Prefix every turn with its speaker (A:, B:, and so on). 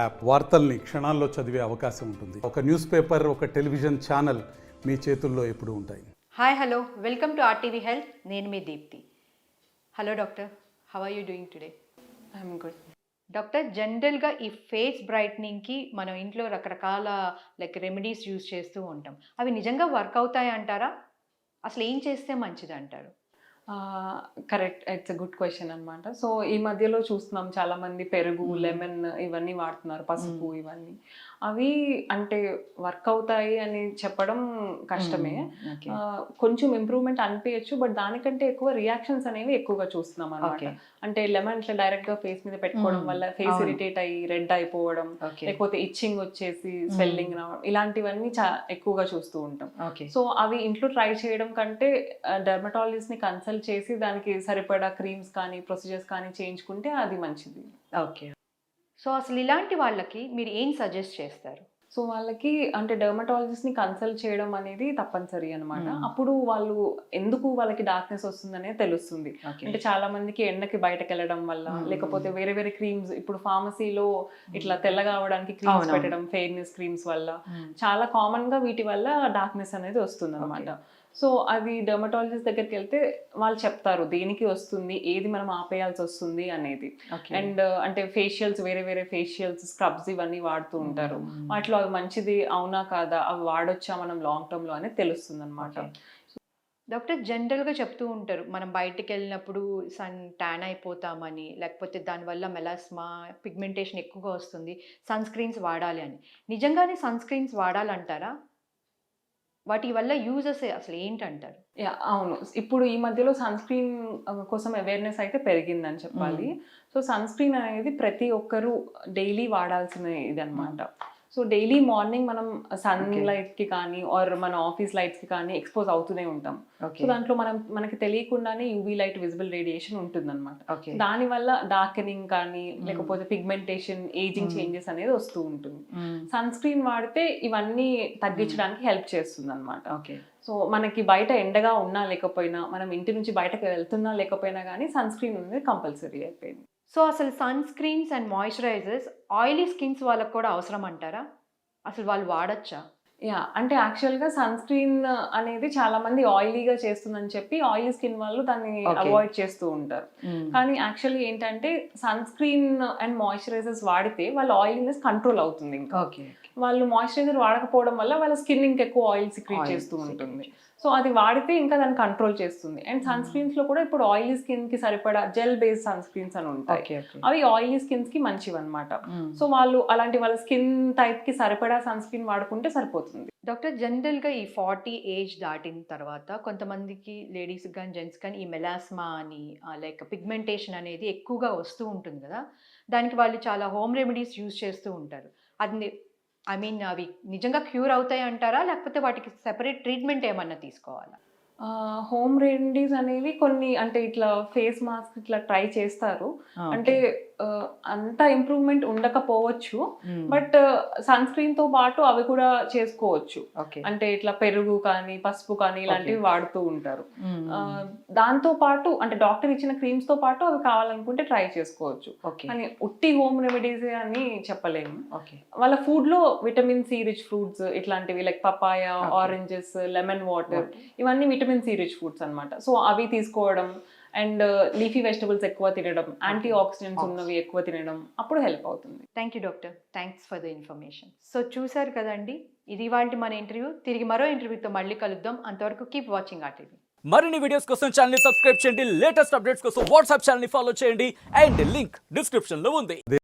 A: App వార్తల్ని క్షణాల్లో చదివే అవకాశం ఉంటుంది. ఒక న్యూస్ పేపర్ ఒక టెలివిజన్ ఛానల్ మీ చేతుల్లో ఎప్పుడూ ఉంటాయి.
B: Hi hello. Welcome to RTV health. నేను మీ Deepthi. Hello doctor. How are you doing today?
C: I'm good.
B: Doctor జనరల్గా ఈ ఫేస్ బ్రైట్నింగ్కి మనం ఇంట్లో రకరకాల లైక్ రెమెడీస్ యూజ్ చేస్తూ ఉంటాం. అవి నిజంగా వర్క్ అవుతాయి అంటారా అసలు ఏం చేస్తే మంచిది అంటారు
C: correct it's a good question అనమాట సో ఈ మధ్యలో చూస్తున్నాం చాలా మంది పెరుగు. లెమన్ ఇవన్నీ వాడుతున్నారు పసుపు ఇవన్నీ. అవి అంటే వర్క్ అవుతాయి అని చెప్పడం కష్టమే. కొంచెం ఇంప్రూవ్మెంట్ అనిపించచ్చు బట్ దానికంటే ఎక్కువ రియాక్షన్స్ అనేవి ఎక్కువగా చూస్తున్నాం అనమాట అంటే లెమన్ ఇట్లా డైరెక్ట్గా ఫేస్ మీద పెట్టుకోవడం. వల్ల ఫేస్. ఇరిటేట్ అయ్యి రెడ్ అయిపోవడం లేకపోతే ఇచ్చింగ్ వచ్చేసి స్వెల్లింగ్ రావడం ఇలాంటివన్నీ చా ఎక్కువగా చూస్తూ ఉంటాం. సో అవి ఇంట్లో ట్రై చేయడం కంటే డెర్మటాలజిస్ట్ని కన్సల్ట్ చేసి దానికి సరిపడా క్రీమ్స్ కానీ ప్రొసీజర్స్ కానీ చేయించుకుంటే అది మంచిది.
B: ఓకే. సో అసలు ఇలాంటి వాళ్ళకి మీరు ఏం సజెస్ట్ చేస్తారు?
C: సో వాళ్ళకి అంటే డెర్మటాలజిస్ట్ని కన్సల్ట్ చేయడం అనేది తప్పనిసరి అనమాట
B: Hmm.
C: అప్పుడు వాళ్ళు ఎందుకు వాళ్ళకి డార్క్నెస్ వస్తుందనే తెలుస్తుంది. అంటే చాలా మందికి ఎండకి బయటకు వెళ్ళడం వల్ల
B: Hmm.
C: లేకపోతే వేరే వేరే క్రీమ్స్ ఇప్పుడు ఫార్మసీలో ఇట్లా తెల్లగా అవడానికి క్రీమ్స్. పెట్టడం ఫెయిర్నెస్ క్రీమ్స్ వల్ల చాలా కామన్గా వీటి వల్ల డార్క్నెస్ అనేది వస్తుంది అనమాట సో అది డెర్మటాలజిస్ట్ దగ్గరికి వెళ్తే వాళ్ళు చెప్తారు దేనికి వస్తుంది? ఏది మనం ఆపేయాల్సి వస్తుంది? అనేది. అండ్ అంటే ఫేషియల్స్ వేరే వేరే ఫేషియల్స్ స్క్రబ్స్ ఇవన్నీ వాడుతూ ఉంటారు. వాటిలో అవి మంచిది అవునా కాదా? అవి వాడొచ్చా మనం లాంగ్ టర్మ్లో అనేది తెలుస్తుంది అనమాట
B: డాక్టర్ జనరల్గా చెప్తూ ఉంటారు మనం బయటికి వెళ్ళినప్పుడు సన్ ట్యాన్ అయిపోతామని లేకపోతే దానివల్ల మెలాస్మా పిగ్మెంటేషన్ ఎక్కువగా వస్తుంది సన్ స్క్రీన్స్ వాడాలి అని. నిజంగానే సన్ స్క్రీన్స్ వాడాలంటారా? వాటి వల్ల యూజెస్ అసలు ఏంటంటారు?
C: యా అవును. ఇప్పుడు ఈ మధ్యలో సన్ స్క్రీన్ కోసం అవేర్నెస్ అయితే పెరిగిందని చెప్పాలి. సో సన్ స్క్రీన్ అనేది ప్రతి ఒక్కరూ డైలీ వాడాల్సిన ఇది అనమాట సో డైలీ మార్నింగ్ మనం సన్. లైట్కి కానీ ఆర్ మన ఆఫీస్ లైట్స్కి కానీ ఎక్స్పోజ్ అవుతూనే ఉంటాం. సో దాంట్లో మనం మనకి తెలియకుండానే యూవీ లైట్ విజిబుల్ రేడియేషన్ ఉంటుందన్నమాట.
B: ఓకే.
C: దాని వల్ల డార్కెనింగ్ కానీ లేకపోతే పిగ్మెంటేషన్ ఏజింగ్. చేంజెస్ అనేది వస్తూ ఉంటుంది. సన్ స్క్రీన్ వాడితే ఇవన్నీ తగ్గించడానికి హెల్ప్ చేస్తుంది అనమాట
B: ఓకే.
C: సో మనకి బయట ఎండగా ఉన్నా లేకపోయినా మనం ఇంటి నుంచి బయటకు వెళ్తున్నా లేకపోయినా కానీ సన్ స్క్రీన్ అనేది కంపల్సరీ అయిపోయింది.
B: సో అసలు sunscreens and moisturisers oily skins వాళ్ళకి కూడా అవసరం అంటారా అసలు వాళ్ళు వాడచ్చా?
C: యా అంటే యాక్చువల్గా సన్ స్క్రీన్ అనేది చాలా మంది ఆయిలీగా చేస్తుందని చెప్పి ఆయిలీ స్కిన్ వాళ్ళు దాన్ని. అవాయిడ్ చేస్తూ ఉంటారు. కానీ యాక్చువల్లీ ఏంటంటే సన్ స్క్రీన్ అండ్ మాయిశ్చరైజర్స్ వాడితే వాళ్ళ ఆయిలీనెస్ కంట్రోల్ అవుతుంది ఇంకా.
B: ఓకే.
C: వాళ్ళు మాయిశ్చరైజర్ వాడకపోవడం వల్ల వాళ్ళ స్కిన్ ఇంకెక్కువ ఆయిల్ సిక్రీట్ చేస్తూ ఉంటుంది. సో అది వాడితే ఇంకా దాన్ని కంట్రోల్ చేస్తుంది. అండ్ సన్ స్క్రీన్స్లో కూడా ఇప్పుడు ఆయిలీ స్కిన్కి సరిపడా జెల్ బేస్డ్ సన్ స్క్రీన్స్ అని ఉంటాయి. అవి ఆయిలీ స్కిన్స్కి మంచివి అనమాట సో వాళ్ళు అలాంటి వాళ్ళ స్కిన్ టైప్కి సరిపడా సన్ స్క్రీన్ వాడుకుంటే సరిపోతుంది.
B: డాక్టర్ జనరల్గా ఈ ఫార్టీ ఏజ్ దాటిన తర్వాత కొంతమందికి లేడీస్ కానీ జెంట్స్ కానీ ఈ మెలాస్మా అని లైక్ పిగ్మెంటేషన్ అనేది ఎక్కువగా వస్తూ ఉంటుంది కదా. దానికి వాళ్ళు చాలా హోమ్ రెమెడీస్ యూజ్ చేస్తూ ఉంటారు. అది ఐ మీన్ అవి నిజంగా క్యూర్ అవుతాయి అంటారా లేకపోతే వాటికి సెపరేట్ ట్రీట్మెంట్ ఏమన్నా తీసుకోవాలా?
C: హోమ్ రెమెడీస్ అనేవి కొన్ని అంటే ఇట్లా ఫేస్ మాస్క్ ఇట్లా ట్రై చేస్తారు. అంటే అంత ఇంప్రూవ్మెంట్ ఉండకపోవచ్చు. బట్ సన్ స్క్రీన్తో పాటు అవి కూడా చేసుకోవచ్చు. అంటే ఇట్లా పెరుగు కానీ పసుపు కానీ ఇలాంటివి. వాడుతూ ఉంటారు. దాంతో పాటు అంటే డాక్టర్ ఇచ్చిన క్రీమ్స్తో పాటు అవి కావాలనుకుంటే ట్రై చేసుకోవచ్చు. కానీ ఉట్టి హోమ్ రెమెడీస్ అని చెప్పలేము. వాళ్ళ ఫుడ్లో విటమిన్ సి రిచ్ ఫ్రూట్స్ ఇట్లాంటివి like papaya. Oranges lemon water ఇవన్నీ విటమిన్ సి రిచ్ ఫ్రూట్స్ అన్నమాట. సో అవి తీసుకోవడం అండ్ లీఫీ వెజిటబుల్స్ ఎక్కువ తినడం యాంటీ ఆక్సిడెంట్స్ ఉన్నవి ఎక్కువ తినడం అప్పుడు హెల్ప్ అవుతుంది.
B: Thank you doctor thanks for the information so చూసారు కదండి ఇది వాళ్ళ మన ఇంటర్వ్యూ తిరిగి మరో ఇంటర్వ్యూతో మళ్ళీ కలుద్దాం. అంతవరకు కీప్ వాచింగ్ ఆ టీవీ
D: మరిన్ని వీడియోస్ కోసం ఛానల్ని సబ్స్క్రైబ్ చేయండి. లేటెస్ట్ అప్డేట్స్ కోసం వాట్సాప్ ఛానల్ని ఫాలో చేయండి. అండ్ లింక్ డిస్క్రిప్షన్లో ఉంది.